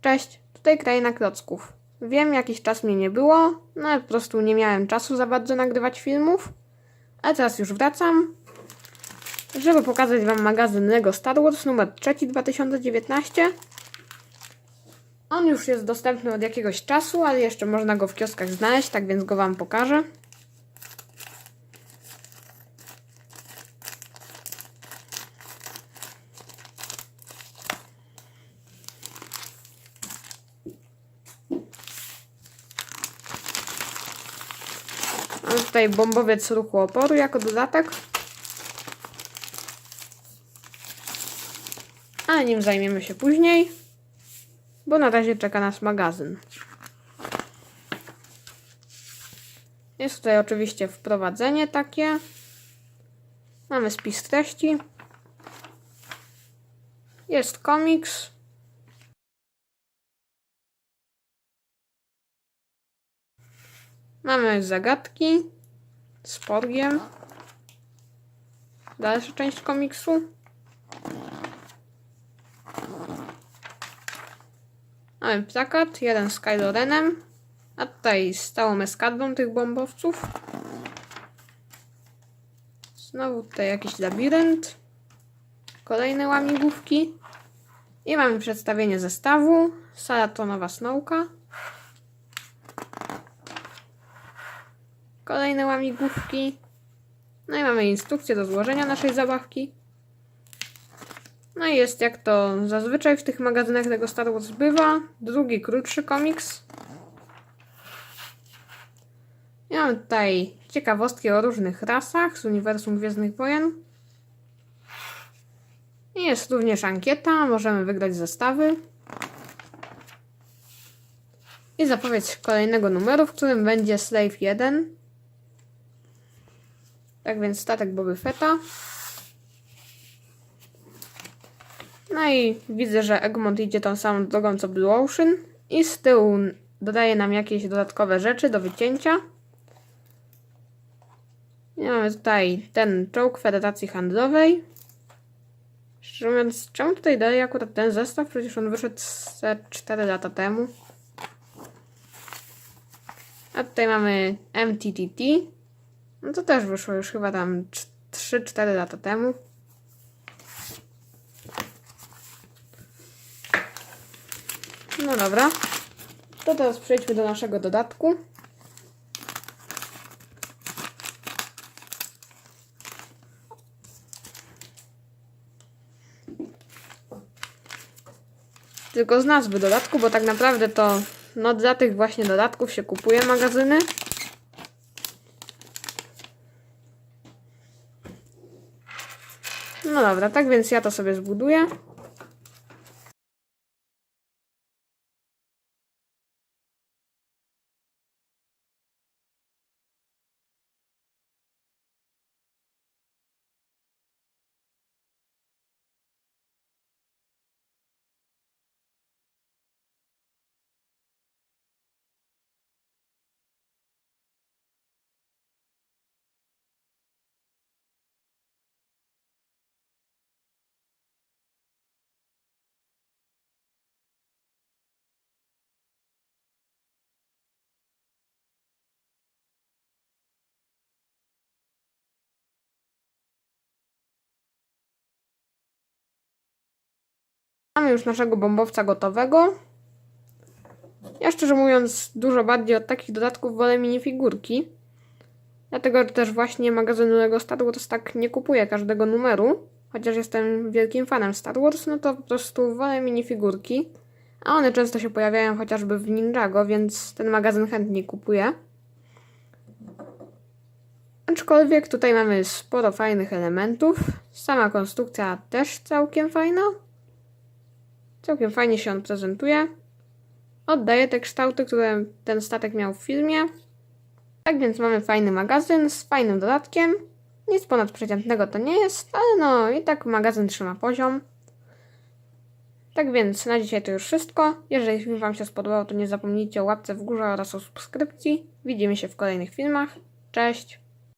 Cześć, tutaj Kraina Klocków. Wiem, jakiś czas mnie nie było, no ale po prostu nie miałem czasu za bardzo nagrywać filmów, ale teraz już wracam, żeby pokazać Wam magazyn LEGO Star Wars numer 3 2019. On już jest dostępny od jakiegoś czasu, ale jeszcze można go w kioskach znaleźć, tak więc go Wam pokażę. Mamy tutaj bombowiec ruchu oporu jako dodatek. Ale nim zajmiemy się później, bo na razie czeka nas magazyn. Jest tutaj oczywiście wprowadzenie takie. Mamy spis treści. Jest komiks. Mamy zagadki z porgiem. Dalsza część komiksu. Mamy plakat, jeden z Kylo Renem, a tutaj z całą eskadrą tych bombowców. Znowu tutaj jakiś labirynt. Kolejne łamigłówki. I mamy przedstawienie zestawu. Sala tonowa Snowka. Kolejne łamigłówki. No i mamy instrukcję do złożenia naszej zabawki. No i jest jak to zazwyczaj w tych magazynach tego Star Wars bywa. Drugi, krótszy komiks. I mamy tutaj ciekawostki o różnych rasach z uniwersum Gwiezdnych Wojen. I jest również ankieta, możemy wygrać zestawy. I zapowiedź kolejnego numeru, w którym będzie Slave 1. Tak więc statek Boby Fetta. No i widzę, że Egmont idzie tą samą drogą co Blue Ocean. I z tyłu dodaje nam jakieś dodatkowe rzeczy do wycięcia. I mamy tutaj ten czołg Federacji Handlowej. Szczerze mówiąc, czemu tutaj daje akurat ten zestaw? Przecież on wyszedł ze 4 lata temu. A tutaj mamy MTTT. No to też wyszło już chyba tam 3-4 lata temu. No dobra. To teraz przejdźmy do naszego dodatku. Tylko z nazwy dodatku, bo tak naprawdę to no dla tych właśnie dodatków się kupuje magazyny. No dobra, tak więc ja to sobie zbuduję. Mamy już naszego bombowca gotowego. Ja szczerze mówiąc, dużo bardziej od takich dodatków wolę minifigurki. Dlatego też właśnie magazynu Lego Star Wars tak nie kupuję każdego numeru. Chociaż jestem wielkim fanem Star Wars, no to po prostu wolę minifigurki. A one często się pojawiają chociażby w Ninjago, więc ten magazyn chętnie kupuję. Aczkolwiek tutaj mamy sporo fajnych elementów. Sama konstrukcja też całkiem fajna. Całkiem fajnie się on prezentuje. Oddaje te kształty, które ten statek miał w filmie. Tak więc mamy fajny magazyn z fajnym dodatkiem. Nic ponadprzeciętnego to nie jest, ale no i tak magazyn trzyma poziom. Tak więc na dzisiaj to już wszystko. Jeżeli film Wam się spodobał, to nie zapomnijcie o łapce w górze oraz o subskrypcji. Widzimy się w kolejnych filmach. Cześć!